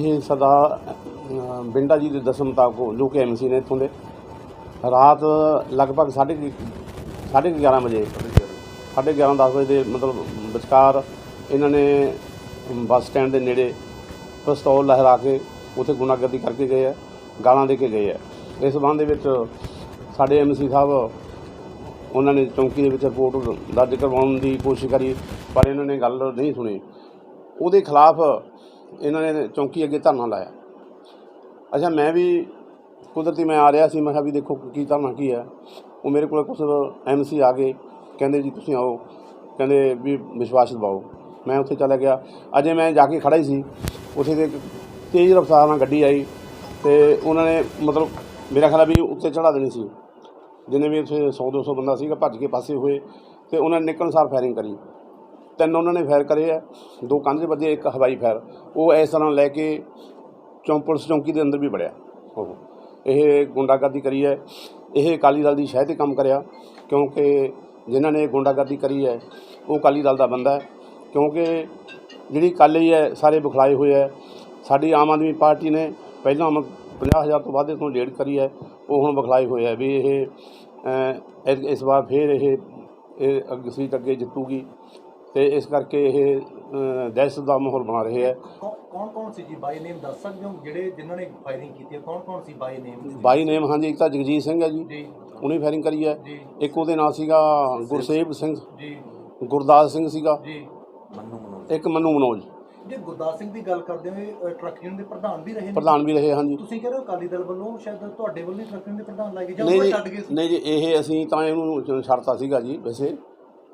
ਇਹ ਸਰਦਾਰ ਬਿੰਡਾ ਜੀ ਦੇ ਦੱਸਣ ਮੁਤਾਬਕ ਜੋ ਕਿ ਐਮਸੀ ਨੇ ਇੱਥੋਂ ਦੇ। ਰਾਤ ਲਗਭਗ ਸਾਢੇ ਸਾਢੇ ਕੁ 11 ਵਜੇ, ਸਾਢੇ 11 10 ਵਜੇ ਦੇ ਮਤਲਬ ਵਿਚਕਾਰ ਇਹਨਾਂ ਨੇ ਬੱਸ ਸਟੈਂਡ ਦੇ ਨੇੜੇ ਪਿਸਤੌਲ ਲਹਿਰਾ ਕੇ ਉੱਥੇ ਗੁੰਡਾਗਰਦੀ ਕਰਕੇ ਗਏ ਆ, ਗਾਲਾਂ ਦੇ ਕੇ ਗਏ ਆ। ਇਸ ਸੰਬੰਧ ਦੇ ਵਿੱਚ ਸਾਡੇ ਐਮਸੀ ਸਾਹਿਬ, ਉਹਨਾਂ ਨੇ ਚੌਂਕੀ ਦੇ ਵਿੱਚ ਰਿਪੋਰਟ ਦਰਜ ਕਰਵਾਉਣ ਦੀ ਕੋਸ਼ਿਸ਼ ਕਰੀ, ਪਰ ਇਹਨਾਂ ਨੇ ਗੱਲ ਨਹੀਂ ਸੁਣੀ। ਉਹਦੇ ਖਿਲਾਫ ਇਹਨਾਂ ਨੇ ਚੌਂਕੀ ਅੱਗੇ ਧਰਨਾ ਲਾਇਆ। ਅੱਛਾ, ਮੈਂ ਵੀ ਕੁਦਰਤੀ ਮੈਂ ਆ ਰਿਹਾ ਸੀ, ਮੈਂ ਕਿਹਾ ਵੀ ਦੇਖੋ ਕੀ ਧਰਨਾ ਕੀ ਹੈ। ਉਹ ਮੇਰੇ ਕੋਲ ਕੁਝ ਐਮਸੀ ਆ ਗਏ। ਕਹਿੰਦੇ ਜੀ ਤੁਸੀਂ ਆਓ। ਕਹਿੰਦੇ ਵੀ ਵਿਸ਼ਵਾਸ ਦਿਵਾਓ। ਮੈਂ ਉੱਥੇ ਚਲਾ ਗਿਆ। ਅਜੇ ਮੈਂ ਜਾ ਕੇ ਖੜਾ ਹੀ ਸੀ। ਉੱਥੇ ਤੇ ਤੇਜ਼ ਰਫ਼ਤਾਰ ਨਾਲ ਗੱਡੀ ਆਈ ਤੇ ਉਹਨਾਂ ਨੇ ਮਤਲਬ ਮੇਰਾ ਖਿਆਲ ਵੀ ਉੱਤੇ ਚੜਾ ਦੇਣੀ ਸੀ। ਜਿੰਨੇ ਵੀ ਉੱਥੇ 100 200 ਬੰਦਾ ਸੀਗਾ, ਭੱਜ ਕੇ ਪਾਸੇ ਹੋਏ ਤੇ ਉਹਨਾਂ ਨੇ ਨਿਕਲਣ ਸਾਰ ਫਾਇਰਿੰਗ ਕਰੀ। ਤਿੰਨ ਉਹਨਾਂ ਨੇ ਫਾਇਰ ਕਰੇ ਆ, ਦੋ ਕੰਧ 'ਚ ਵੱਜੇ, ਇੱਕ ਹਵਾਈ ਫਾਇਰ। ਉਹ ਇਸ ਤਰ੍ਹਾਂ ਲੈ ਕੇ ਚੌਂਕ, ਪੁਲਿਸ ਚੌਂਕੀ ਦੇ ਅੰਦਰ ਵੀ ਵੜਿਆ। ਉਹ ਇਹ ਗੁੰਡਾਗਰਦੀ ਕਰੀ ਹੈ। ਇਹ ਅਕਾਲੀ ਦਲ ਦੀ ਸ਼ਹਿ ਤੇ ਕੰਮ ਕਰਿਆ, ਕਿਉਂਕਿ ਜਿਨ੍ਹਾਂ ਨੇ ਗੁੰਡਾਗਰਦੀ ਕਰੀ ਹੈ, ਉਹ ਅਕਾਲੀ ਦਲ ਦਾ ਬੰਦਾ ਹੈ। ਕਿਉਂਕਿ ਜਿਹੜੀ ਅਕਾਲੀ ਹੈ ਸਾਰੇ ਬੁਖਲਾਏ ਹੋਏ ਹੈ। ਸਾਡੀ ਆਮ ਆਦਮੀ ਪਾਰਟੀ ਨੇ ਪਹਿਲਾਂ 50000 ਤੋਂ ਵੱਧ ਤੋਂ ਡੇਢ ਕਰੀ ਹੈ। ਉਹ ਹੁਣ ਬੁਖਲਾਏ ਹੋਏ ਹੈ ਵੀ ਇਹ ਇਸ- ਵਾਰ ਫੇਰ ਇਹ ਇਹ ਅੱਗੇ ਸੀਟ ਅੱਗੇ ਜਿੱਤੂਗੀ। ਤੇ ਇਸ ਕਰਕੇ ਇਹ ਦਹਿਸ਼ਤ ਦਾ ਮਾਹੌਲ ਬਣਾ ਰਹੇ ਹੈ। ਕੌਣ ਕੌਣ ਸੀ ਜੀ? ਬਾਈ ਨੇਮ ਦੱਸ ਸਕਦੇ ਹੋ? ਜਿਹੜੇ ਜਿਨ੍ਹਾਂ ਨੇ ਫਾਇਰਿੰਗ ਕੀਤੀ ਹੈ ਕੌਣ ਕੌਣ ਸੀ ਬਾਈ ਨੇਮ ਬਾਈ ਨੇਮ ਹਾਂਜੀ ਇੱਕ ਤਾਂ ਜਗਜੀਤ ਸਿੰਘ ਹੈ ਜੀ। ਜੀ। ਉਹਨੇ ਫਾਇਰਿੰਗ ਕਰੀ ਹੈ। ਇੱਕ ਉਹਦੇ ਨਾਂ ਸੀਗਾ ਗੁਰਸੇਵ ਸਿੰਘ। ਜੀ। ਗੁਰਦਾਸ ਸਿੰਘ ਸੀਗਾ। ਜੀ। ਇੱਕ ਮਨੂ ਮਨੋਜ। ਜੇ ਗੁਰਦਾਸ ਸਿੰਘ ਦੀ ਗੱਲ ਕਰਦੇ ਹੋਏ ਟਰੱਕ ਯੂਨੀਅਨ ਦੇ ਪ੍ਰਧਾਨ ਵੀ ਰਹੇ ਨੇ? ਪ੍ਰਧਾਨ ਵੀ ਰਹੇ ਹਾਂਜੀ। ਤੁਸੀਂ ਕਹਿ ਰਹੇ ਹੋ ਅਕਾਲੀ ਦਲ ਵੱਲੋਂ ਸ਼ਾਇਦ ਤੁਹਾਡੇ ਵੱਲੋਂ ਟਰੱਕ ਯੂਨੀਅਨ ਦੇ ਪ੍ਰਧਾਨ ਲਾਏ ਗਏ ਜਾਂ ਉਹ ਛੱਡ ਗਏ ਨਹੀਂ ਜੀ ਇਹ ਅਸੀਂ ਤਾਂ ਇਹਨੂੰ ਛੱਡਤਾ ਸੀਗਾ ਜੀ ਵੈਸੇ।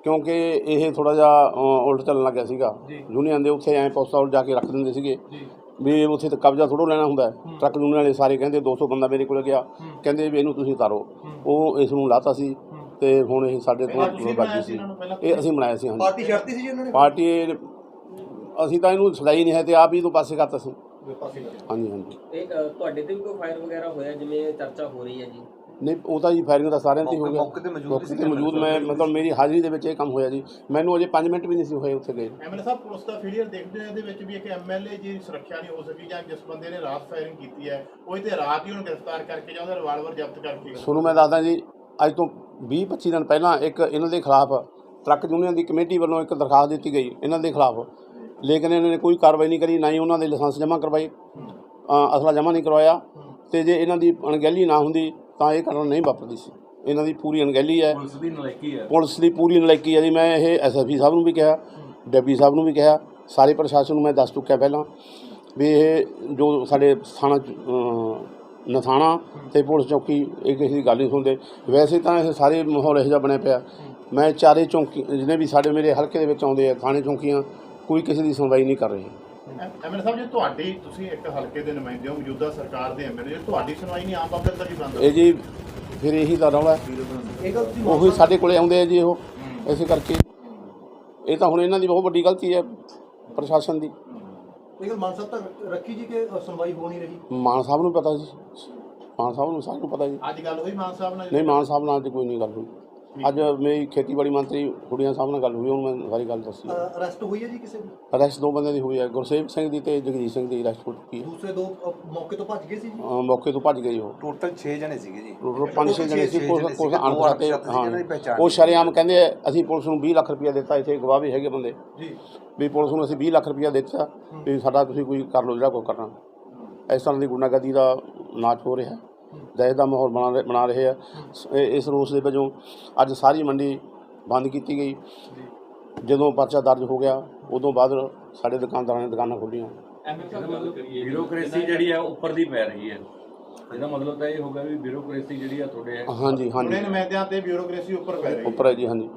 ਕਿਉਂਕਿ ਇਹ ਥੋੜਾ ਜਿਹਾ ਉਲਟ ਚੱਲਣ ਲੱਗਿਆ ਸੀਗਾ। ਜੀ। ਯੂਨੀਅਨ ਦੇ ਉੱਥੇ ਐਂ ਪੋਸਟਾ ਉਲਟ ਜਾ ਕੇ ਰੱਖ ਦਿੰਦੇ ਸੀਗੇ। ਵੀ ਉੱਥੇ ਤਾਂ ਕਬਜ਼ਾ ਥੋੜੋ ਲੈਣਾ ਹੁੰਦਾ। ਟਰੱਕ ਯੂਨੀਅਨ ਵਾਲੇ ਸਾਰੇ ਕਹਿੰਦੇ 200 ਬੰਦਾ ਮੇਰੇ ਕੋਲ ਗਿਆ। ਕਹਿੰਦੇ ਵੀ ਇਹਨੂੰ ਤੁਸੀਂ ਉਤਾਰੋ। ਹੂੰ। ਉਹ ਇਸ ਨੂੰ ਲਾਤਾ ਸੀ। ਤੇ ਹੁਣ ਇਹ ਸਾਡੇ ਤੋਂ ਬਾਕੀ ਸੀ ਇਹ ਅਸੀਂ ਬਣਾਇਆ ਸੀ ਹਾਂਜੀ। ਪਾਰਟੀ ਛੱਡਤੀ ਸੀ ਜੀ ਉਹਨਾਂ ਨੇ? ਪਾਰਟੀ ਅਸੀਂ ਤਾਂ ਇਹਨੂੰ ਛਡਾਈ ਨਹੀਂ ਹੈ ਤੇ ਆਪ ਹੀ ਤੋਂ ਪਾਸੇ ਕਰਤਾ ਸੀ। ਹਾਂਜੀ ਹਾਂਜੀ। ਤੁਹਾਡੇ ਤੇ ਵੀ ਕੋਈ ਫਾਇਰ ਵਗੈਰਾ ਹੋਇਆ? ਜਿਵੇਂ ਚਰਚਾ ਹੋ ਰਹੀ ਹੈ ਜੀ। ਨਹੀਂ ਉਹ ਤਾਂ ਜੀ ਫਾਇਰਿੰਗ ਦਾ ਸਾਰਿਆਂ ਤੇ ਹੀ ਗਿਆ ਮੌਕੇ ਤੇ ਮੌਜੂਦ ਮੌਕੇ ਤੇ ਮੌਜੂਦ ਮੈਂ ਮਤਲਬ ਮੇਰੀ ਹਾਜ਼ਰੀ ਦੇ ਵਿੱਚ ਇਹ ਕੰਮ ਹੋਇਆ ਜੀ। ਮੈਨੂੰ ਅਜੇ 5 ਮਿੰਟ ਵੀ ਨਹੀਂ ਸੀ ਹੋਏ ਉੱਥੇ ਗਏ। ਐਮਐਲਏ ਸਾਹਿਬ ਪੁਲਿਸ ਦਾ ਫੇਲਿਅਰ ਦੇਖਦੇ ਹੋ ਇਹਦੇ ਵਿੱਚ ਵੀ ਇੱਕ ਐਮਐਲਏ ਜੀ ਸੁਰੱਖਿਆ ਨਹੀਂ ਹੋ ਸਕੀ ਜਾਂ ਜਿਸ ਬੰਦੇ ਨੇ ਰਾਤ ਫਾਇਰਿੰਗ ਕੀਤੀ ਹੈ ਉਹ ਤੇ ਰਾਤ ਹੀ ਉਹਨੂੰ ਗ੍ਰਿਫਤਾਰ ਕਰਕੇ ਜਾਂ ਉਹਦਾ ਰਿਵਾਲਵਰ ਜ਼ਬਤ ਕਰਕੇ ਤੁਹਾਨੂੰ ਮੈਂ ਦੱਸਦਾ ਜੀ ਅੱਜ ਤੋਂ 20 25 ਦਿਨ ਪਹਿਲਾਂ ਇੱਕ ਇਹਨਾਂ ਦੇ ਖਿਲਾਫ ਟਰੱਕ ਯੂਨੀਅਨ ਦੀ ਕਮੇਟੀ ਵੱਲੋਂ ਇੱਕ ਦਰਖਾਸਤ ਦਿੱਤੀ ਗਈ ਇਹਨਾਂ ਦੇ ਖਿਲਾਫ। ਲੇਕਿਨ ਇਹਨਾਂ ਨੇ ਕੋਈ ਕਾਰਵਾਈ ਨਹੀਂ ਕਰੀ ਨਾ ਹੀ ਉਹਨਾਂ ਦੇ ਲਾਇਸੈਂਸ ਜਮ੍ਹਾਂ ਕਰਵਾਏ। ਅਸਲਾ ਜਮ੍ਹਾਂ ਨਹੀਂ ਕਰਵਾਇਆ ਤੇ ਜੇ ਇਹਨਾਂ ਦੀ ਅਣਗਹਿਲੀ ਨਾ ਹੁੰਦੀ ਤਾਂ ਇਹ ਘਟਨਾ ਨਹੀਂ ਵਾਪਰਦੀ ਸੀ। ਇਹਨਾਂ ਦੀ ਪੂਰੀ ਅਣਗਹਿਲੀ ਹੈ। ਪੁਲਿਸ ਦੀ ਨਲਾਇਕੀ ਹੈ। ਪੁਲਿਸ ਦੀ ਪੂਰੀ ਨਲਾਇਕੀ ਹੈ ਜੀ। ਮੈਂ ਇਹ ਐਸਐਸਪੀ ਸਾਹਿਬ ਨੂੰ ਵੀ ਕਿਹਾ ਡਿਪਟੀ ਸਾਹਿਬ ਨੂੰ ਵੀ ਕਿਹਾ ਸਾਰੇ ਪ੍ਰਸ਼ਾਸਨ ਨੂੰ ਮੈਂ ਦੱਸ ਚੁੱਕਿਆ ਪਹਿਲਾਂ ਵੀ ਇਹ ਜੋ ਸਾਡੇ ਥਾਣਾ ਨਥਾਣਾ ਤੇ ਪੁਲਿਸ ਚੌਕੀ ਇਹ ਕਿਸੇ ਦੀ ਗੱਲ ਨਹੀਂ ਸੁਣਦੇ। ਵੈਸੇ ਤਾਂ ਇਹ ਸਾਰੇ ਮਾਹੌਲ ਇਹੋ ਜਿਹਾ ਬਣਿਆ ਪਿਆ। ਮੈਂ ਚਾਰੇ ਚੌਂਕੀ ਜਿਹਨੇ ਵੀ ਸਾਡੇ ਮੇਰੇ ਹਲਕੇ ਦੇ ਵਿੱਚ ਆਉਂਦੇ ਆ ਥਾਣੇ ਚੌਂਕੀਆਂ ਕੋਈ ਕਿਸੇ ਦੀ ਸੁਣਵਾਈ ਨਹੀਂ ਕਰ ਰਹੇ। ਐਮਐਲਏ ਸਾਹਿਬ ਜੀ ਤੁਹਾਡੀ ਤੁਸੀਂ ਇੱਕ ਹਲਕੇ ਦੇ ਨੁਮਾਇੰਦੇ ਹੋ ਮੌਜੂਦਾ ਸਰਕਾਰ ਦੇ ਐਮਐਲਏ ਤੁਹਾਡੀ ਸੁਣਵਾਈ ਨਹੀਂ ਆਮ ਪਬਲਿਕ ਦਾ ਕੀ ਬੰਦ ਇਹ ਜੀ ਫਿਰ ਇਹੀ ਤਾਂ ਰੌਲਾ ਉਹੀ ਸਾਡੇ ਕੋਲੇ ਆਉਂਦੇ ਆ ਜੀ ਉਹ ਇਸੇ ਕਰਕੇ। ਇਹ ਤਾਂ ਹੁਣ ਇਹਨਾਂ ਦੀ ਬਹੁਤ ਵੱਡੀ ਗਲਤੀ ਹੈ ਪ੍ਰਸ਼ਾਸਨ ਦੀ। ਇਹ ਗੱਲ ਮਾਨਸਾ ਤੱਕ ਰੱਖੀ ਜੀ ਕਿ ਅ, ਸੁਣਵਾਈ ਹੋ ਨਹੀਂ ਰਹੀ? ਮਾਨ ਸਾਹਿਬ ਨੂੰ ਪਤਾ ਜੀ। ਮਾਨ ਸਾਹਿਬ ਨੂੰ ਸਾਰਿਆਂ ਨੂੰ ਪਤਾ ਜੀ। ਅੱਜ ਗੱਲ ਹੋਈ ਮਾਨ ਸਾਹਿਬ ਨਾਲ? ਨਹੀਂ ਮਾਨ ਸਾਹਿਬ ਨਾਲ ਅੱਜ ਕੋਈ ਨਹੀਂ ਗੱਲ ਹੋਈ। ਅੱਜ ਮੇਰੀ ਖੇਤੀਬਾੜੀ ਮੰਤਰੀ ਕੁੜੀਆਂ ਸਾਹਿਬ ਨਾਲ ਗੱਲ ਹੋਈ ਉਹਨੂੰ ਮੈਂ ਸਾਰੀ ਗੱਲ ਦੱਸੀ। ਅਰੈਸਟ ਹੋਈ ਹੈ ਜੀ ਕਿਸੇ ਦੀ? ਅਰੈਸਟ ਦੋ ਬੰਦਿਆਂ ਦੀ ਹੋਈ ਹੈ ਗੁਰਸੇਵ ਸਿੰਘ ਦੀ ਤੇ ਜਗਜੀਤ ਸਿੰਘ ਦੀ ਅਰੈਸਟ ਹੋ ਚੁੱਕੀ ਹੈ। ਦੂਸਰੇ ਦੋ ਅ, ਮੌਕੇ ਤੋਂ ਭੱਜ ਗਏ ਸੀ ਜੀ? ਮੌਕੇ ਤੋਂ ਭੱਜ ਗਈ ਉਹ। ਟੋਟਲ 6 ਜਣੇ ਸੀਗੇ ਜੀ। ਟੋਟਲ ਪੰਜ ਛੇ ਜਣੇ ਸੀ ਛੇ ਕੁਝ ਜਣੇ ਕੁਝ ਸੀਗੇ, ਦੋ ਅਣਪਛਾਤੇ ਹਾਂ। ਉਹ ਸ਼ਰੇਆਮ ਕਹਿੰਦੇ ਆ, ਅਸੀਂ ਪੁਲਿਸ ਨੂੰ 20 ਲੱਖ ਰੁਪਇਆ ਦਿੱਤਾ ਇੱਥੇ ਗਵਾਹ ਵੀ ਹੈਗੇ ਬੰਦੇ। ਜੀ। ਵੀ ਪੁਲਿਸ ਨੂੰ ਅਸੀਂ 20 ਲੱਖ ਰੁਪਇਆ ਦਿੱਤਾ ਵੀ ਸਾਡਾ ਤੁਸੀਂ ਕੋਈ ਕਰ ਲਓ ਜਿਹੜਾ ਕੋਈ ਕਰਨਾ। ਇਸ ਤਰ੍ਹਾਂ ਦੀ ਗੁੰਡਾਗਰਦੀ ਦਾ ਨਾਚ ਹੋ ਰਿਹਾ। ਦਹਿਸ਼ਤ ਦਾ ਮਾਹੌਲ ਬਣਾ ਰਹੇ- ਬਣਾ ਰਹੇ ਆ। ਸ- ਇਹ- ਇਸ ਰੋਸ ਦੇ ਵਜੋਂ ਅੱਜ ਸਾਰੀ ਮੰਡੀ ਬੰਦ ਕੀਤੀ ਗਈ। ਜਦੋਂ ਪਰਚਾ ਦਰਜ ਹੋ ਗਿਆ ਉਦੋਂ ਬਾਅਦ ਸਾਡੇ ਦੁਕਾਨਦਾਰਾਂ ਨੇ ਦੁਕਾਨਾਂ ਖੋਲ੍ਹੀਆਂ ਬਿਊਰੋਕ੍ਰੇਸੀ ਜਿਹੜੀ ਆ ਉੱਪਰ ਦੀ ਪੈ ਰਹੀ ਹੈ ਇਹਦਾ ਮਤਲਬ ਤਾਂ ਇਹ ਹੋਗਾ ਵੀ ਬਿਊਰੋਕ੍ਰੇਸੀ ਜਿਹੜੀ ਆ ਤੁਹਾਡੇ ਹਾਂਜੀ ਹਾਂਜੀ। ਨੁਮਾਇੰਦਿਆਂ ਤੇ ਬਿਊਰੋਕ੍ਰੇਸੀ ਉੱਪਰ ਪੈ ਰਹੀ ਹੈ ਉੱਪਰ ਹੈ ਜੀ ਹਾਂਜੀ।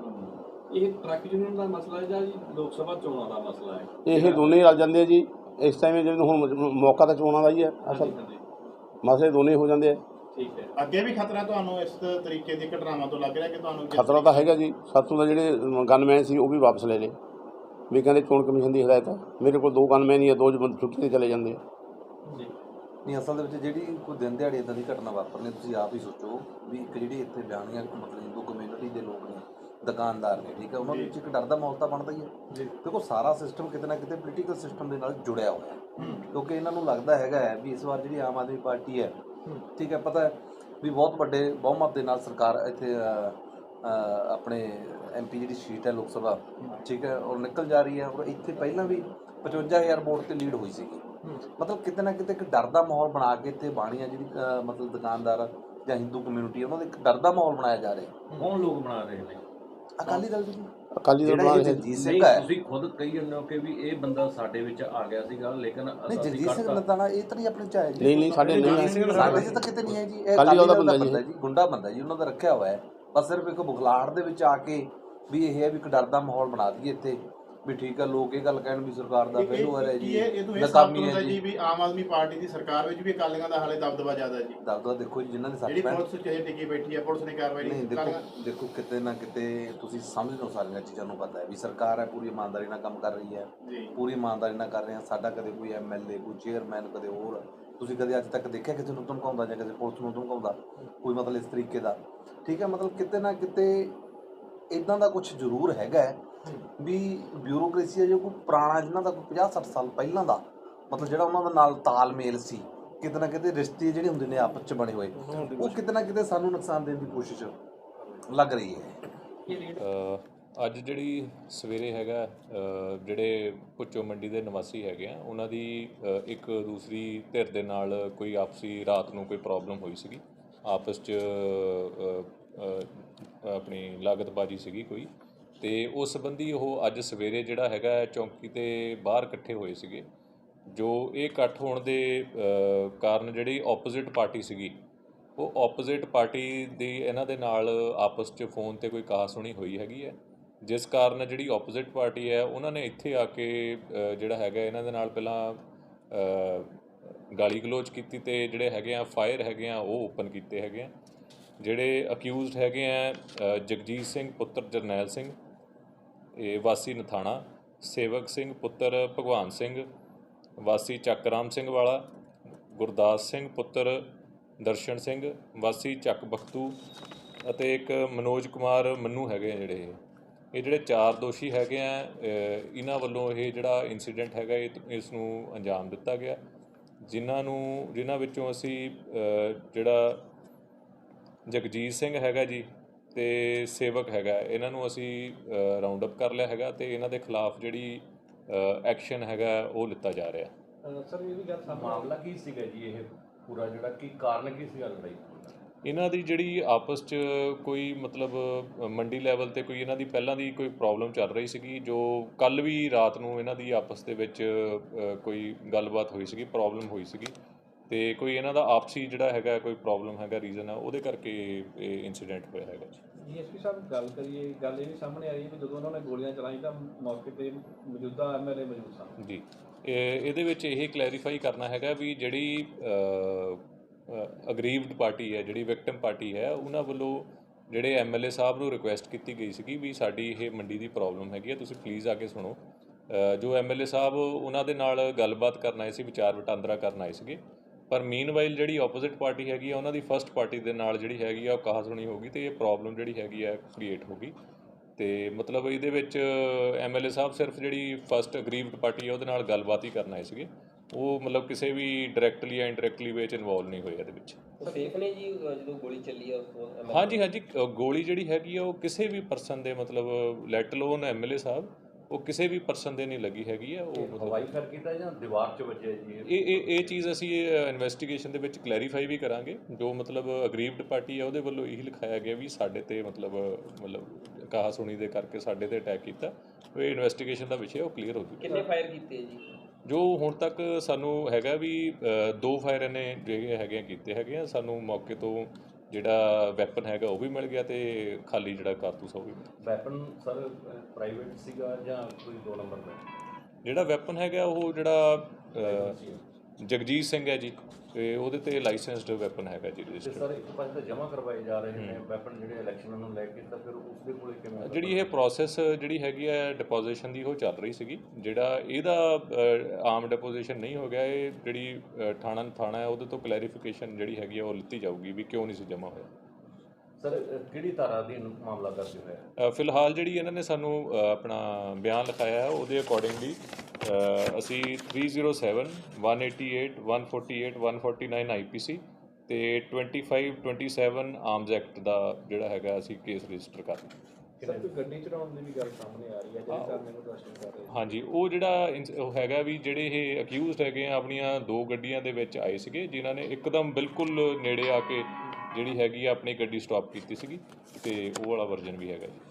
ਇਹ ਟਰੱਕ ਯੂਨੀਅਨ ਦਾ ਮਸਲਾ ਹੈ ਜਾਂ ਜੀ ਲੋਕ ਸਭਾ ਚੋਣਾਂ ਦਾ ਮਸਲਾ ਹੈ? ਇਹ ਦੋਨੇ ਹੀ ਰਲ ਜਾਂਦੇ ਆ ਜੀ। ਇਸ ਟਾਈਮ ਜਿਵੇਂ ਹੁਣ ਮੌਕਾ ਤਾਂ ਚੋਣਾਂ ਦਾ ਹੀ ਹੈ ਅਸਲ। ਮਸਲੇ ਦੋਨੇ ਹੀ ਜਾਂਦੇ ਆ। ਠੀਕ ਹੈ। ਅੱਗੇ ਵੀ ਖਤਰਾ ਤੁਹਾਨੂੰ ਇਸ ਤਰੀਕੇ ਦੀ ਘਟਨਾਵਾਂ ਤੋਂ ਲੱਗ ਰਿਹਾ ਕਿ ਤੁਹਾਨੂੰ ਖਤਰਾ ਤਾਂ ਹੈਗਾ ਜੀ। ਸਾਥੋਂ ਦਾ ਜਿਹੜੇ ਗਨਮੈਨ ਸੀ ਉਹ ਵੀ ਵਾਪਸ ਲੈ ਲਏ। ਵੀ ਕਹਿੰਦੇ ਚੋਣ ਕਮਿਸ਼ਨ ਦੀ ਹਦਾਇਤ ਹੈ ਮੇਰੇ ਕੋਲ ਦੋ ਗਨਮੈਨ ਹੀ ਆ ਦੋ ਛੁੱਟੀ ਤੇ ਚਲੇ ਜਾਂਦੇ ਆ। ਨਹੀਂ ਅਸਲ ਦੇ ਵਿੱਚ ਜਿਹੜੀ ਕੋਈ ਦਿਨ ਦਿਹਾੜੇ ਇਦਾਂ ਦੀ ਘਟਨਾ ਵਾਪਰਨੀ ਤੁਸੀਂ ਆਪ ਹੀ ਸੋਚੋ ਵੀ ਇੱਕ ਜਿਹੜੀ ਇੱਥੇ ਬਿਆਨੀਆਂ ਮਤਲਬ ਹਿੰਦੂ ਕਮਿਊਨਿਟੀ ਦੇ ਲੋਕ ਨੇ ਦੁਕਾਨਦਾਰ ਨੇ ਠੀਕ ਹੈ? ਉਹਨਾਂ ਵਿੱਚ ਇੱਕ ਡਰ ਦਾ ਮਾਹੌਲ ਤਾਂ ਬਣਦਾ ਹੀ ਹੈ। ਦੇਖੋ ਸਾਰਾ ਸਿਸਟਮ ਕਿਤੇ ਨਾ ਕਿਤੇ ਪੋਲੀਟੀਕਲ ਸਿਸਟਮ ਦੇ ਨਾਲ ਜੁੜਿਆ ਹੋਇਆ ਹੈ। ਕਿਉਂਕਿ ਇਹਨਾਂ ਨੂੰ ਲੱਗਦਾ ਹੈਗਾ ਹੈ ਵੀ ਇਸ ਵਾਰ ਜਿਹੜੀ ਆਮ ਆਦਮੀ ਪਾਰਟੀ ਹੈ ਠੀਕ ਹੈ ਪਤਾ ਹੈ ਵੀ ਬਹੁਤ ਵੱਡੇ ਬਹੁਮਤ ਦੇ ਨਾਲ ਸਰਕਾਰ ਇੱਥੇ ਆਪਣੇ ਐਮਪੀ ਜਿਹੜੀ ਸੀਟ ਹੈ ਲੋਕ ਸਭਾ ਠੀਕ ਹੈ ਔਰ ਨਿਕਲ ਜਾ ਰਹੀ ਹੈ। ਔਰ ਇੱਥੇ ਪਹਿਲਾਂ ਵੀ 55000 ਵੋਟ ਤੇ ਲੀਡ ਹੋਈ ਸੀਗੀ। ਮਤਲਬ ਕਿਤੇ ਨਾ ਕਿਤੇ ਇੱਕ ਡਰ ਦਾ ਮਾਹੌਲ ਬਣਾ ਕੇ ਇੱਥੇ ਬਾਣੀਆਂ ਜਿਹੜੀ ਮਤਲਬ ਦੁਕਾਨਦਾਰ ਜਾਂ ਹਿੰਦੂ ਕਮਿਊਨਿਟੀ ਉਹਨਾਂ ਦਾ ਇੱਕ ਡਰ ਦਾ ਮਾਹੌਲ ਬਣਾਇਆ ਜਾ ਰਿਹਾ ਕੌਣ ਲੋਕ ਬਣਾ ਰਹੇ ਨੇ? ਅਕਾਲੀ ਦਲ ਜੀ ਅਕਾਲੀ ਦਲ ਜਿਹੜਾ ਬਣਾ ਇਹ ਰਹੇ ਜਗਜੀਤ ਨਹੀਂ ਸਿੰਘ ਹੈ। ਤੁਸੀਂ ਖੁਦ ਕਹੀ ਜਾਂਦੇ ਹੋ ਕਿ ਵੀ ਇਹ ਬੰਦਾ ਸਾਡੇ ਵਿੱਚ ਆ ਗਿਆ ਸੀਗਾ ਲੇਕਿਨ ਨਹੀਂ ਅਸੀਂ ਜਗਜੀਤ ਸਿੰਘ ਕੱਢਤਾ ਨੰਦਾਣਾ ਇਹ ਤਾਂ ਨਹੀਂ ਆਪਣੇ ਚ ਆਇਆ ਜੀ। ਨਹੀਂ ਨਹੀਂ ਸਾਡੇ ਨਹੀਂ ਹੈ। ਸਾਡੇ ਚ ਤਾਂ ਕਿਤੇ ਨਹੀਂ ਹੈ ਜੀ। ਇਹ ਅਕਾਲੀ ਦਲ ਦਾ ਬੰਦਾ ਜੀ। ਜੀ ਗੁੰਡਾ ਬੰਦਾ ਜੀ ਉਹਨਾਂ ਦਾ ਰੱਖਿਆ ਹੋਇਆ ਹੈ। ਬਸ ਸਿਰਫ ਇੱਕ ਬੁਖਲਾੜ ਦੇ ਵਿੱਚ ਆ ਕੇ ਵੀ ਇਹ ਹੈ ਵੀ ਇੱਕ ਡਰ ਦਾ ਮਾਹੌਲ ਬਣਾ ਦਈਏ ਇੱਥੇ। ਵੀ ਠੀਕ ਹੈ ਲੋਕ ਇਹ ਗੱਲ ਕਹਿਣ ਵੀ ਸਰਕਾਰ ਦਾ ਫੇਲੂਅਰ ਹੈ ਜੀ ਨਾਕਾਮੀ ਹੈ ਜੀ। ਵੀ ਆਮ ਆਦਮੀ ਪਾਰਟੀ ਦੀ ਸਰਕਾਰ ਵਿੱਚ ਵੀ ਅਕਾਲੀਆਂ ਦਾ ਹਾਲੇ ਦਬਦਬਾ ਜ਼ਿਆਦਾ ਹੈ ਜੀ। ਦਰਦਾ ਦੇਖੋ ਜੀ ਜਿਨ੍ਹਾਂ ਦੇ ਜਿਹੜੀ ਸੱਚ ਪੈਣ ਪੁਲਿਸ ਜਿਹੇ ਟਿਕੀ ਬੈਠੀ ਹੈ ਪੁਲਿਸ ਨੇ ਕਾਰਵਾਈ ਨਹੀਂ ਦੇਖੋ ਦੇਖੋ ਕਿਤੇ ਨਾ ਕਿਤੇ ਤੁਸੀਂ ਸਮਝ ਲਓ ਸਾਰੀਆਂ ਚੀਜ਼ਾਂ ਨੂੰ ਪਤਾ ਹੈ ਵੀ ਸਰਕਾਰ ਹੈ ਪੂਰੀ ਇਮਾਨਦਾਰੀ ਨਾਲ ਕੰਮ ਕਰ ਰਹੀ ਹੈ। ਪੂਰੀ ਇਮਾਨਦਾਰੀ ਨਾਲ ਕਰ ਰਹੇ ਹਾਂ ਸਾਡਾ ਕਦੇ ਕੋਈ ਐਮਐਲਏ ਕੋਈ ਚੇਅਰਮੈਨ ਕਦੇ ਹੋਰ। ਤੁਸੀਂ ਕਦੇ ਅੱਜ ਤੱਕ ਦੇਖਿਆ ਕਿਸੇ ਨੂੰ ਧਮਕਾਉਂਦਾ ਜਾਂ ਕਿਸੇ ਪੁਲਿਸ ਨੂੰ ਧਮਕਾਉਂਦਾ? ਕੋਈ ਮਤਲਬ ਇਸ ਤਰੀਕੇ ਦਾ। ਠੀਕ ਹੈ ਮਤਲਬ ਕਿਤੇ ਨਾ ਕਿਤੇ ਇਦਾਂ ਦਾ ਕੁਝ ਜ਼ਰੂਰ ਹੈਗਾ ਹੈ। ਵੀ ਬਿਊਰੋਕ੍ਰੇਸੀ ਹੈ ਜੋ ਕੋਈ ਪੁਰਾਣਾ ਜਿਨ੍ਹਾਂ ਦਾ ਕੋਈ 50 60 ਸਾਲ ਪਹਿਲਾਂ ਦਾ ਮਤਲਬ ਜਿਹੜਾ ਉਹਨਾਂ ਦਾ ਨਾਲ ਤਾਲਮੇਲ ਸੀ ਕਿਤੇ ਨਾ ਕਿਤੇ ਰਿਸ਼ਤੇ ਜਿਹੜੇ ਹੁੰਦੇ ਨੇ ਆਪਸ ਚ ਬਣੇ ਹੋਏ ਉਹ ਕਿਤੇ ਨਾ ਕਿਤੇ ਸਾਨੂੰ ਨੁਕਸਾਨ ਦੇਣ ਦੀ ਕੋਸ਼ਿਸ਼ ਲੱਗ ਰਹੀ ਹੈ। ਅ, ਅੱਜ ਜਿਹੜੀ ਸਵੇਰੇ ਹੈਗਾ ਜਿਹੜੇ ਪੁੱਚੋ ਮੰਡੀ ਦੇ ਨਿਵਾਸੀ ਹੈਗੇ ਆ ਉਹਨਾਂ ਦੀ ਇੱਕ ਦੂਸਰੀ ਧਿਰ ਦੇ ਨਾਲ ਕੋਈ ਆਪਸੀ ਰਾਤ ਨੂੰ ਕੋਈ ਪ੍ਰੋਬਲਮ ਹੋਈ ਸੀਗੀ। ਆਪਸ 'ਚ ਆਪਣੀ ਲਾਗਤਬਾਜੀ ਸੀਗੀ ਕੋਈ। ਤੇ ਉਸ ਸੰਬੰਧੀ ਉਹ ਅੱਜ ਸਵੇਰੇ ਜਿਹੜਾ ਹੈਗਾ ਚੌਂਕੀ ਤੇ ਬਾਹਰ ਇਕੱਠੇ ਹੋਏ ਸੀਗੇ, ਜੋ ਇਹ ਇਕੱਠ ਹੋਣ ਦੇ ਕਾਰਨ ਜਿਹੜੀ ਆਪੋਜ਼ਿਟ ਪਾਰਟੀ ਸੀਗੀ, ਉਹ ਆਪੋਜ਼ਿਟ ਪਾਰਟੀ ਦੀ ਇਹਨਾਂ ਦੇ ਨਾਲ ਆਪਸ 'ਚ ਫੋਨ ਤੇ ਕੋਈ ਕਹਾ ਸੁਣੀ ਹੋਈ ਹੈਗੀ ਹੈ। ਜਿਸ ਕਾਰਨ ਜਿਹੜੀ ਆਪੋਜ਼ਿਟ ਪਾਰਟੀ ਹੈ, ਉਹਨਾਂ ਨੇ ਇੱਥੇ ਆ ਕੇ ਜਿਹੜਾ ਹੈਗਾ ਇਹਨਾਂ ਦੇ ਨਾਲ ਪਹਿਲਾਂ ਗਾਲੀ ਗਲੋਚ ਕੀਤੀ ਤੇ ਜਿਹੜੇ ਹੈਗੇ ਆ ਫਾਇਰ ਹੈਗੇ ਆ, ਉਹ ਓਪਨ ਕੀਤੇ ਹੈਗੇ ਆ। ਜਿਹੜੇ ਅਕਿਊਜ਼ਡ ਹੈਗੇ ਆ ਜਗਜੀਤ ਸਿੰਘ, ਪੁੱਤਰ ਜਰਨੈਲ ਸਿੰਘ ਇਹ ਵਾਸੀ ਨਥਾਣਾ, ਸੇਵਕ ਸਿੰਘ ਪੁੱਤਰ ਭਗਵਾਨ ਸਿੰਘ, ਵਾਸੀ ਚੱਕਰਾਮ ਸਿੰਘ ਵਾਲਾ, ਗੁਰਦਾਸ ਸਿੰਘ ਪੁੱਤਰ ਦਰਸ਼ਨ ਸਿੰਘ, ਵਾਸੀ ਚੱਕ ਬਖਤੂ ਅਤੇ ਇੱਕ ਮਨੋਜ ਕੁਮਾਰ ਮੰਨੂ ਹੈਗੇ ਆ ਜਿਹੜੇ ਇਹ। ਜਿਹੜੇ ਚਾਰ ਦੋਸ਼ੀ ਹੈਗੇ ਆ ਇਹਨਾਂ ਵੱਲੋਂ ਇਹ ਜਿਹੜਾ ਇਨਸੀਡੈਂਟ ਹੈਗਾ, ਇਹ ਇਸ ਨੂੰ ਅੰਜਾਮ ਦਿੱਤਾ ਗਿਆ ਜਿਨ੍ਹਾਂ ਨੂੰ, ਜਿਨ੍ਹਾਂ ਵਿੱਚੋਂ ਅਸੀਂ ਜਿਹੜਾ ਜਗਜੀਤ ਸਿੰਘ ਹੈਗਾ ਜੀ ਤੇ ਸੇਵਕ ਹੈਗਾ ਇਹਨਾਂ ਨੂੰ ਅਸੀਂ ਰਾਉਂਡ ਅਪ ਕਰ ਲਿਆ ਹੈਗਾ ਤੇ ਇਹਨਾਂ ਦੇ ਖਿਲਾਫ ਜਿਹੜੀ ਐਕਸ਼ਨ ਹੈਗਾ ਉਹ ਲਿੱਤਾ ਜਾ ਰਿਹਾ। ਸਰ ਇਹ ਵੀ ਗੱਲ ਸਾਹਮਣੇ ਮਾਮਲਾ ਕੀ ਸੀਗਾ ਜੀ ਇਹ ਪੂਰਾ ਜਿਹੜਾ? ਕੀ ਕਾਰਨ ਕੀ ਸੀਗਾ ਲੜਾਈ ਦਾ? ਇਹਨਾਂ ਦੀ ਜਿਹੜੀ ਆਪਸ 'ਚ ਕੋਈ ਮਤਲਬ ਮੰਡੀ ਲੈਵਲ ਤੇ ਕੋਈ ਇਹਨਾਂ ਦੀ ਪਹਿਲਾਂ ਦੀ ਕੋਈ ਪ੍ਰੋਬਲਮ ਚੱਲ ਰਹੀ ਸੀਗੀ ਜੋ ਕੱਲ ਵੀ ਰਾਤ ਨੂੰ ਇਹਨਾਂ ਦੀ ਆਪਸ ਦੇ ਵਿੱਚ ਕੋਈ ਗੱਲਬਾਤ ਹੋਈ ਸੀਗੀ ਪ੍ਰੋਬਲਮ ਹੋਈ ਸੀਗੀ ਤੇ ਕੋਈ ਇਹਨਾਂ ਦਾ ਆਪਸੀ ਜਿਹੜਾ ਹੈਗਾ ਕੋਈ ਪ੍ਰੋਬਲਮ ਹੈਗਾ ਰੀਜ਼ਨ ਹੈ ਉਹਦੇ ਕਰਕੇ ਇਹ ਇਨਸੀਡੈਂਟ ਹੋਇਆ ਹੈਗਾ ਜੀ। ਡੀਐਸਪੀ ਸਾਹਿਬ ਗੱਲ ਕਰੀਏ ਗੱਲ ਇਹ ਵੀ ਸਾਹਮਣੇ ਆਈ ਹੈ ਕਿ ਜਦੋਂ ਉਹਨਾਂ ਨੇ ਗੋਲੀਆਂ ਚਲਾਈ ਤਾਂ ਮੌਕੇ ਤੇ ਮੌਜੂਦਾ ਐਮਐਲਏ ਮੌਜੂਦ ਸਨ। ਜੀ। ਇਹ- ਇਹਦੇ ਵਿੱਚ ਇਹ ਕਲੈਰੀਫਾਈ ਕਰਨਾ ਹੈਗਾ ਵੀ ਜਿਹੜੀ ਅਗਰੀਵਡ ਪਾਰਟੀ ਹੈ ਜਿਹੜੀ ਵਿਕਟਮ ਪਾਰਟੀ ਹੈ ਉਹਨਾਂ ਵੱਲੋਂ ਜਿਹੜੇ ਐਮਐਲਏ ਸਾਹਿਬ ਨੂੰ ਰਿਕੁਐਸਟ ਕੀਤੀ ਗਈ ਸੀਗੀ ਵੀ ਸਾਡੀ ਇਹ ਮੰਡੀ ਦੀ ਪ੍ਰੋਬਲਮ ਹੈਗੀ ਹੈ ਤੁਸੀਂ ਪਲੀਜ਼ ਆ ਕੇ ਸੁਣੋ। ਜੋ ਐਮਐਲਏ ਸਾਹਿਬ ਉਹਨਾਂ ਦੇ ਨਾਲ ਗੱਲਬਾਤ ਕਰਨ ਆਏ ਸੀ ਵਿਚਾਰ ਵਟਾਂਦਰਾ ਕਰਨ ਆਏ ਸੀਗੇ ਪਰ ਮੀਨਵਾਈਲ ਜਿਹੜੀ ਆਪੋਜ਼ਿਟ ਪਾਰਟੀ ਹੈਗੀ ਆ ਉਹਨਾਂ ਦੀ ਫਰਸਟ ਪਾਰਟੀ ਦੇ ਨਾਲ ਜਿਹੜੀ ਹੈਗੀ ਆ ਉਹ ਕਹਾ ਸੁਣੀ ਹੋਗੀ ਤੇ ਇਹ ਪ੍ਰੋਬਲਮ ਜਿਹੜੀ ਹੈਗੀ ਆ ਕ੍ਰੀਏਟ ਹੋਗੀ ਤੇ ਮਤਲਬ ਇਹਦੇ ਵਿੱਚ ਐਮਐਲਏ ਸਾਹਿਬ ਸਿਰਫ ਜਿਹੜੀ ਫਰਸਟ ਅਗਰੀਵਡ ਪਾਰਟੀ ਹੈ ਉਹਦੇ ਨਾਲ ਗੱਲਬਾਤ ਹੀ ਕਰਨ ਆਏ ਸੀਗੇ। ਉਹ ਮਤਲਬ ਕਿਸੇ ਵੀ ਡਾਇਰੈਕਟਲੀ ਜਾਂ ਇਨਡਾਇਰੈਕਟਲੀ ਵਿੱਚ ਇਨਵੋਲਵ ਨਹੀਂ ਹੋਏ ਇਹਦੇ ਵਿੱਚ। ਸੇਫ ਨੇ ਜੀ ਜਦੋਂ ਗੋਲੀ ਚੱਲੀ ਆ ਉਸ ਤੋਂ ਹਾਂਜੀ ਹਾਂਜੀ ਗੋਲੀ ਜਿਹੜੀ ਹੈਗੀ ਆ ਉਹ ਕਿਸੇ ਵੀ ਪਰਸਨ ਦੇ ਮਤਲਬ ਲੈਟ ਲੋਨ ਐਮਐਲਏ ਸਾਹਿਬ ਉਹ ਕਿਸੇ ਵੀ ਪਰਸਨ ਦੇ ਨਹੀਂ ਲੱਗੀ ਹੈਗੀ ਆ ਉਹ ਹਵਾਈ ਫਾਇਰ ਕੀਤਾ ਜਾਂ ਦੀਵਾਰ 'ਚ ਵੱਜਿਆ ਜੀ ਇਹ? ਇਹ ਇਹ ਚੀਜ਼ ਅਸੀਂ ਇਨਵੈਸਟੀਗੇਸ਼ਨ ਦੇ ਵਿੱਚ ਕਲੈਰੀਫਾਈ ਵੀ ਕਰਾਂਗੇ ਜੋ ਮਤਲਬ ਅਗਰੀਵਡ ਪਾਰਟੀ ਹੈ ਉਹਦੇ ਵੱਲੋਂ ਇਹੀ ਲਿਖਾਇਆ ਗਿਆ ਵੀ ਸਾਡੇ ਤੇ ਮਤਲਬ ਮਤਲਬ ਕਹਾ ਸੁਣੀ ਦੇ ਕਰਕੇ ਸਾਡੇ ਤੇ ਅਟੈਕ ਕੀਤਾ। ਉਹ ਇਹ ਇਨਵੈਸਟੀਗੇਸ਼ਨ ਦਾ ਵਿਸ਼ਾ ਉਹ ਕਲੀਅਰ ਹੋ ਜੂਗਾ ਕਿੰਨੇ ਫਾਇਰ ਕੀਤੇ ਜੀ? ਜੋ ਹੁਣ ਤੱਕ ਸਾਨੂੰ ਹੈਗਾ ਵੀ ਦੋ ਫਾਇਰ ਇਹਨੇ ਜਿਹੜੇ ਹੈਗੇ ਆ ਕੀਤੇ ਹੈਗੇ ਆ ਸਾਨੂੰ ਮੌਕੇ ਤੋਂ ਜਿਹੜਾ ਵੈਪਨ ਹੈਗਾ ਉਹ ਵੀ ਮਿਲ ਗਿਆ ਤੇ ਖਾਲੀ ਜਿਹੜਾ ਕਾਰਤੂਸ ਆ ਉਹ ਵੀ ਮਿਲ ਗਿਆ। ਵੈਪਨ ਸਰ ਪ੍ਰਾਈਵੇਟ ਸੀਗਾ ਜਾਂ ਕੋਈ ਦੋ ਨੰਬਰ ਦਾ ਜਿਹੜਾ ਵੈਪਨ ਹੈਗਾ ਉਹ ਜਿਹੜਾ ਜਗਜੀਤ ਸਿੰਘ ਹੈ ਜੀ ਤੇ ਉਹਦੇ ਤੇ ਲਾਇਸੈਂਸਡ ਵੈਪਨ ਹੈਗਾ ਜੀ ਤੇ ਰਜਿਸਟਰ ਸਰ ਇੱਕ ਪਾਸੇ ਤਾਂ ਜਮ੍ਹਾਂ ਕਰਵਾਏ ਜਾ ਰਹੇ ਨੇ ਵੈਪਨ ਜਿਹੜੇ ਇਲੈਕਸ਼ਨਾਂ ਨੂੰ ਲੈ ਕੇ ਤਾਂ ਫਿਰ ਉਸ ਦੇ ਕੋਲੇ ਕਿਵੇਂ ਜਿਹੜੀ ਇਹ ਪ੍ਰੋਸੈਸ ਜਿਹੜੀ ਹੈਗੀ ਹੈ ਡਿਪੋਜੀਸ਼ਨ ਦੀ ਉਹ ਚੱਲ ਰਹੀ ਸੀਗੀ। ਜਿਹੜਾ ਇਹਦਾ ਅ, ਆਮ ਡਿਪੋਜੀਸ਼ਨ ਨਹੀਂ ਹੋ ਗਿਆ ਇਹ ਜਿਹੜੀ ਅ, ਥਾਣਾ ਥਾਣਾ ਹੈ ਉਹਦੇ ਤੋਂ ਕਲੈਰੀਫਿਕੇਸ਼ਨ ਜਿਹੜੀ ਹੈਗੀ ਹੈ ਉਹ ਲਿੱਤੀ ਜਾਊਗੀ ਵੀ ਕਿਉਂ ਨਹੀਂ ਸੀ ਜਮ੍ਹਾਂ ਹੋਇਆ। ਸਰ ਕਿਹੜੀ ਧਾਰਾ ਅਧੀਨ ਮਾਮਲਾ ਦਰਜ ਹੋਇਆ? ਅ, ਫਿਲਹਾਲ ਜਿਹੜੀ ਇਹਨਾਂ ਨੇ ਸਾਨੂੰ ਅ, ਆਪਣਾ ਬਿਆਨ ਲਿਖਾਇਆ ਹੈ ਉਹਦੇ ਅਕੋਰਡਿੰਗਲੀ ਅਸੀਂ 307 188 148 149 ਆਈਪੀਸੀ ਤੇ 25 27 ਆਰਮਸ ਐਕਟ ਦਾ ਜਿਹੜਾ ਹੈਗਾ ਅਸੀਂ ਕੇਸ ਰਜਿਸਟਰ ਕਰ ਲਿਆ ਸਰ ਕੋਈ ਗੱਡੀ ਚੜਾਉਣ ਦੀ ਵੀ ਗੱਲ ਸਾਹਮਣੇ ਆ ਰਹੀ ਹੈ ਜਿਹੜੇ ਧਰਨੇ ਨੂੰ ਕੁਐਸਚਨ ਕਰ ਰਹੇ ਹਾਂਜੀ ਉਹ ਜਿਹੜਾ ਉਹ ਹੈਗਾ ਵੀ ਜਿਹੜੇ ਇਹ ਅਕਿਊਜ਼ਡ ਹੈਗੇ ਆ ਆਪਣੀਆਂ ਦੋ ਗੱਡੀਆਂ ਦੇ ਵਿੱਚ ਆਏ ਸੀਗੇ ਜਿਨ੍ਹਾਂ ਨੇ ਇੱਕਦਮ ਬਿਲਕੁਲ ਨੇੜੇ ਆ ਕੇ ਜਿਹੜੀ ਹੈਗੀ ਆ, ਆਪਣੀ ਗੱਡੀ ਸਟਾਪ ਕੀਤੀ ਸੀਗੀ ਤੇ ਉਹ ਵਾਲਾ ਵਰਜਨ ਵੀ ਹੈਗਾ ਜੀ।